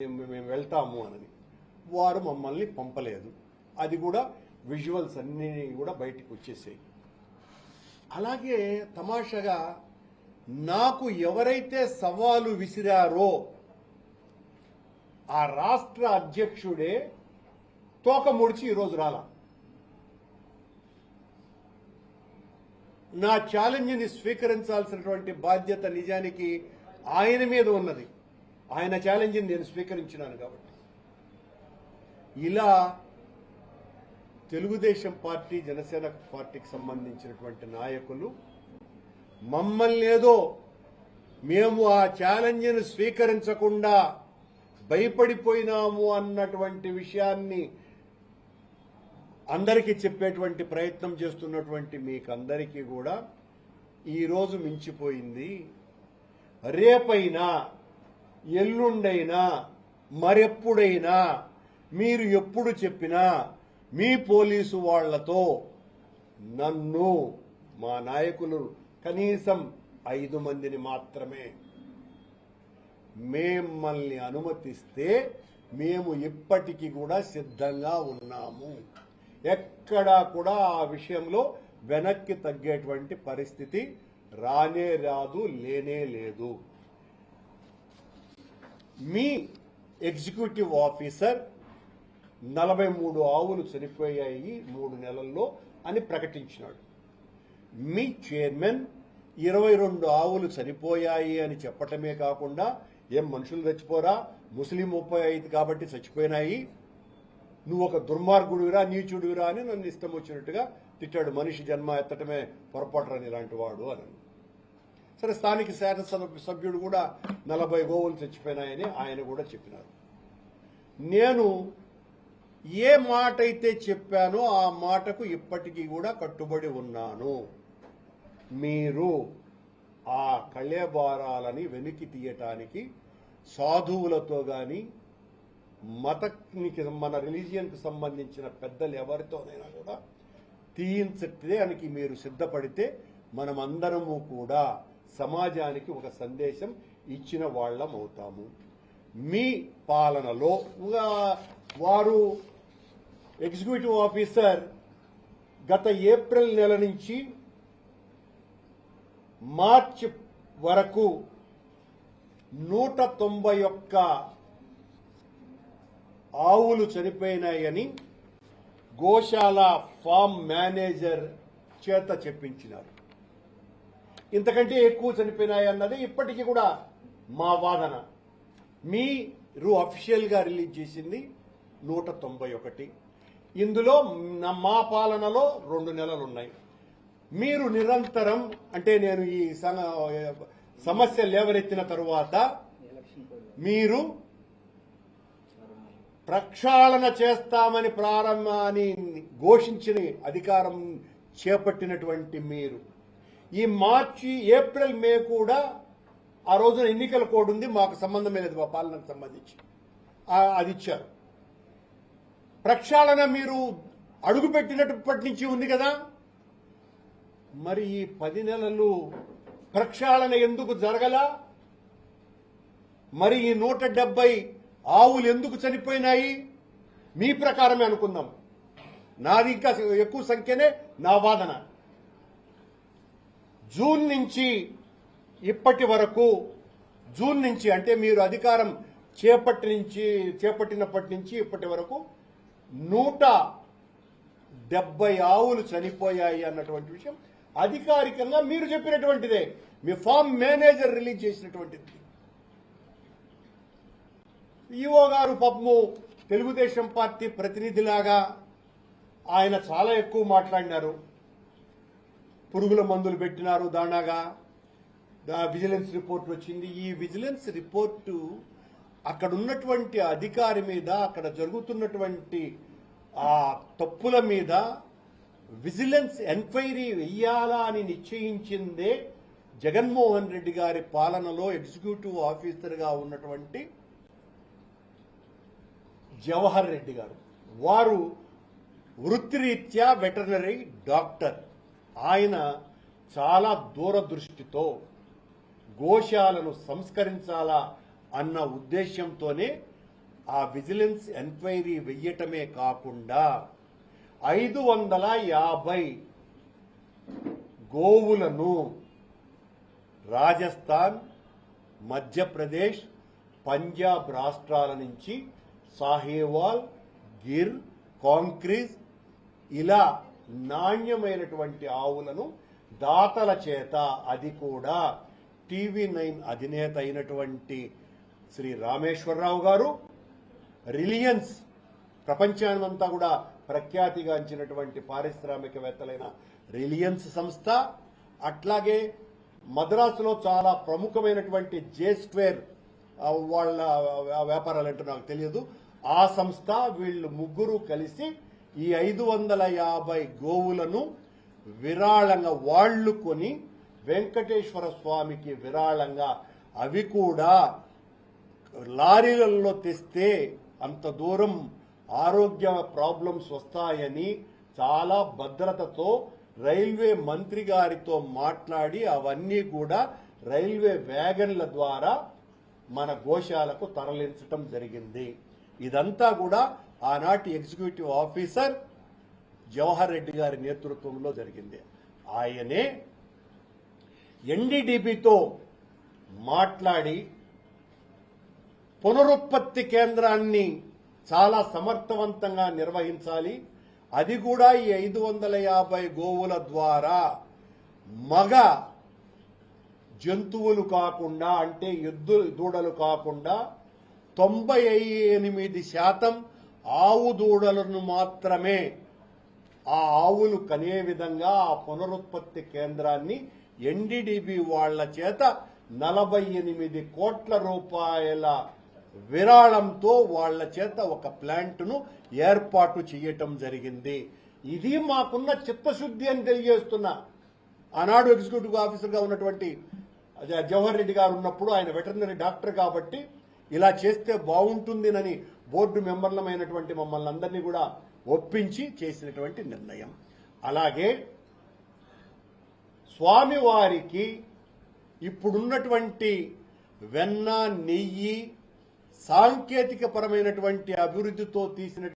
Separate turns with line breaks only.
మేము వెళ్తాము అని వారు మమ్మల్ని పంపలేదు. అది కూడా విజువల్స్ అన్నీ కూడా బయటికి వచ్చేసాయి. అలాగే తమాషగా నాకు ఎవరైతే సవాలు విసిరారో ఆ రాష్ట్ర అధ్యక్షుడే తోక ముడిచి ఈరోజు రాలా. నా ఛాలెంజ్ని స్వీకరించాల్సినటువంటి బాధ్యత నిజానికి ఆయన మీద ఉన్నది. ఆయన ఛాలెంజ్ని నేను స్వీకరించినాను కాబట్టి. ఇలా తెలుగుదేశం పార్టీ జనసేన పార్టీకి సంబంధించినటువంటి నాయకులు మమ్మల్ని ఏదో మేము ఆ ఛాలెంజ్ని స్వీకరించకుండా భయపడిపోయినాము అన్నటువంటి విషయాన్ని అందరికీ చెప్పేటువంటి ప్రయత్నం చేస్తున్నటువంటి మీకందరికీ కూడా ఈరోజు మించిపోయింది. రేపైనా ఎల్లుండైనా మరెప్పుడైనా మీరు ఎప్పుడు చెప్పినా మీ పోలీసు వాళ్ళతో నన్ను మా నాయకులు కనీసం ఐదు మందిని మాత్రమే మిమ్మల్ని అనుమతిస్తే మేము ఇప్పటికీ కూడా సిద్ధంగా ఉన్నాము. ఎక్కడా కూడా ఆ విషయంలో వెనక్కి తగ్గేటువంటి పరిస్థితి రానే రాదు లేనే లేదు. మీ ఎగ్జిక్యూటివ్ ఆఫీసర్ నలభై మూడు ఆవులు చనిపోయాయి మూడు నెలల్లో అని ప్రకటించినాడు. మీ చైర్మన్ ఇరవై రెండు ఆవులు చనిపోయాయి అని చెప్పటమే కాకుండా ఏం మనుషులు చచ్చిపోరా? ముస్లిం ముప్పై ఐదు కాబట్టి చచ్చిపోయినాయి. నువ్వు ఒక దుర్మార్గుడివిరా నీచుడివిరా అని నన్ను ఇష్టం వచ్చినట్టుగా తిట్టాడు. మనిషి జన్మ ఎత్తటమే పొరపాటురని ఇలాంటి వాడు అని. సరే స్థానిక శాసనసభ సభ్యుడు కూడా నలభై గోవులు చచ్చిపోయినాయని ఆయన కూడా చెప్పినారు. నేను ఏ మాట అయితే చెప్పానో ఆ మాటకు ఇప్పటికీ కూడా కట్టుబడి ఉన్నాను. మీరు ఆ కళ్యభారాలని వెనక్కి తీయటానికి సాధువులతో గాని మతానికి మన రిలీజియన్కి సంబంధించిన పెద్దలు ఎవరితోనైనా కూడా తీయించడానికి మీరు సిద్ధపడితే మనమందరము కూడా సమాజానికి ఒక సందేశం ఇచ్చిన వాళ్ళం అవుతాము. మీ పాలనలో వారు ఎగ్జిక్యూటివ్ ఆఫీసర్ గత ఏప్రిల్ నెల నుంచి మార్చి వరకు నూట తొంభై ఒక్క ఆవులు చనిపోయినాయని గోశాల ఫామ్ మేనేజర్ చేత చెప్పించినారు. ఇంతకంటే ఎక్కువ చనిపోయినాయి అన్నది ఇప్పటికీ కూడా మా వాదన. మీరు అఫీషియల్గా రిలీజ్ చేసింది నూట తొంభై ఒకటి. ఇందులో మా పాలనలో రెండు నెలలు ఉన్నాయి మీరు నిరంతరం అంటే నేను ఈ సమస్య లేవనెత్తిన తరువాత మీరు ప్రక్షాళన చేస్తామని ప్రారంభాన్ని ఘోషించిన అధికారం చేపట్టినటువంటి మీరు ఈ మార్చి ఏప్రిల్ మే కూడా ఆ రోజున ఎన్నికల కోడ్ ఉంది. మాకు సంబంధమే లేదు మా పాలనకు సంబంధించి. అది ఇచ్చారు. ప్రక్షాళన మీరు అడుగుపెట్టినప్పటి నుంచి ఉంది కదా. మరి ఈ పది నెలలు ప్రక్షాళన ఎందుకు జరగలా? మరి ఈ నూట డెబ్బై ఆవులు ఎందుకు చనిపోయినాయి? మీ ప్రకారమే అనుకుందాం. నాది ఇంకా ఎక్కువ సంఖ్యనే నా వాదన. జూన్ నుంచి ఇప్పటి వరకు జూన్ నుంచి అంటే మీరు అధికారం చేపట్టి నుంచి చేపట్టినప్పటి నుంచి ఇప్పటి వరకు నూట డెబ్బై ఆవులు చనిపోయాయి అన్నటువంటి విషయం అధికారికంగా మీరు చెప్పినటువంటిదే. మీ ఫామ్ మేనేజర్ రిలీజ్ చేసినటువంటిది. ఈఓ గారు పాపము తెలుగుదేశం పార్టీ ప్రతినిధిలాగా ఆయన చాలా ఎక్కువ మాట్లాడినారు. పురుగుల మందులు పెట్టినారు దానాగా విజిలెన్స్ రిపోర్ట్ వచ్చింది. ఈ విజిలెన్స్ రిపోర్టు అక్కడ ఉన్నటువంటి అధికారి మీద అక్కడ జరుగుతున్నటువంటి ఆ తప్పుల మీద విజిలెన్స్ ఎంక్వైరీ వెయ్యాలా అని నిశ్చయించిందే జగన్మోహన్ రెడ్డి గారి పాలనలో ఎగ్జిక్యూటివ్ ఆఫీసర్గా ఉన్నటువంటి జవహర్ రెడ్డి గారు. వారు వృత్తిరీత్యా వెటర్నరీ డాక్టర్. ఆయన చాలా దూరదృష్టితో గోశాలను సంస్కరించాలా అన్న ఉద్దేశంతోనే ఆ విజిలెన్స్ ఎంక్వైరీ వెయ్యటమే కాకుండా ఐదు వందల యాభై గోవులను రాజస్థాన్ మధ్యప్రదేశ్ పంజాబ్ రాష్ట్రాల నుంచి సాహేవాల్ గిర్ కాంక్రీజ్ ఇలా నాణ్యమైనటువంటి ఆవులను దాతల చేత అది కూడా టీవీ నైన్ అధినేత అయినటువంటి శ్రీ రామేశ్వరరావు గారు. రిలియన్స్ ప్రపంచానంతా కూడా ప్రఖ్యాతిగాంచినటువంటి పారిశ్రామికవేత్తలైన రిలియన్స్ సంస్థ. అట్లాగే మద్రాసులో చాలా ప్రముఖమైనటువంటి జే స్క్వేర్ వాళ్ళ వ్యాపారాలు అంటే నాకు తెలియదు. ఆ సంస్థ వీళ్ళు ముగ్గురు కలిసి ఈ ఐదు వందల యాభై గోవులను విరాళంగా వాళ్ళు కొని వెంకటేశ్వర స్వామికి విరాళంగా అవి కూడా లారీలలో తెస్తే అంత దూరం ఆరోగ్య ప్రాబ్లమ్స్ వస్తాయని చాలా భద్రతతో రైల్వే మంత్రి గారితో మాట్లాడి అవన్నీ కూడా రైల్వే వ్యాగన్ల ద్వారా మన గోశాలకు తరలించటం జరిగింది. ఇదంతా కూడా ఆనాటి ఎగ్జిక్యూటివ్ ఆఫీసర్ జవహర్ రెడ్డి గారి నేతృత్వంలో జరిగింది. ఆయనే ఎన్డీడీబీతో మాట్లాడి పునరుత్పత్తి కేంద్రాన్ని చాలా సమర్థవంతంగా నిర్వహించాలి. అది కూడా ఈ ఐదు వందల యాభై గోవుల ద్వారా మగ జంతువులు కాకుండా అంటే ఎద్దు దూడలు కాకుండా తొంభై ఎనిమిది శాతం ఆవు దూడలను మాత్రమే ఆ ఆవులు కనే విధంగా ఆ పునరుత్పత్తి కేంద్రాన్ని ఎన్డీడీబీ వాళ్ళ చేత నలభై ఎనిమిది కోట్ల రూపాయల విరాళంతో వాళ్ళ చేత ఒక ప్లాంట్ను ఏర్పాటు చేయటం జరిగింది. ఇది మాకున్న చిత్తశుద్ధి అని తెలియజేస్తున్నా. ఆనాడు ఎగ్జిక్యూటివ్ ఆఫీసర్గా ఉన్నటువంటి అదే జవహర్ రెడ్డి గారు ఉన్నప్పుడు ఆయన వెటర్నరీ డాక్టర్ కాబట్టి ఇలా చేస్తే బాగుంటుందినని బోర్డు మెంబర్లమైనటువంటి మమ్మల్ని అందరినీ కూడా ఒప్పించి చేసినటువంటి నిర్ణయం. అలాగే స్వామివారికి ఇప్పుడున్నటువంటి వెన్న నెయ్యి సాంకేతిక పరమైనటువంటి అభివృద్ధితో తీసిన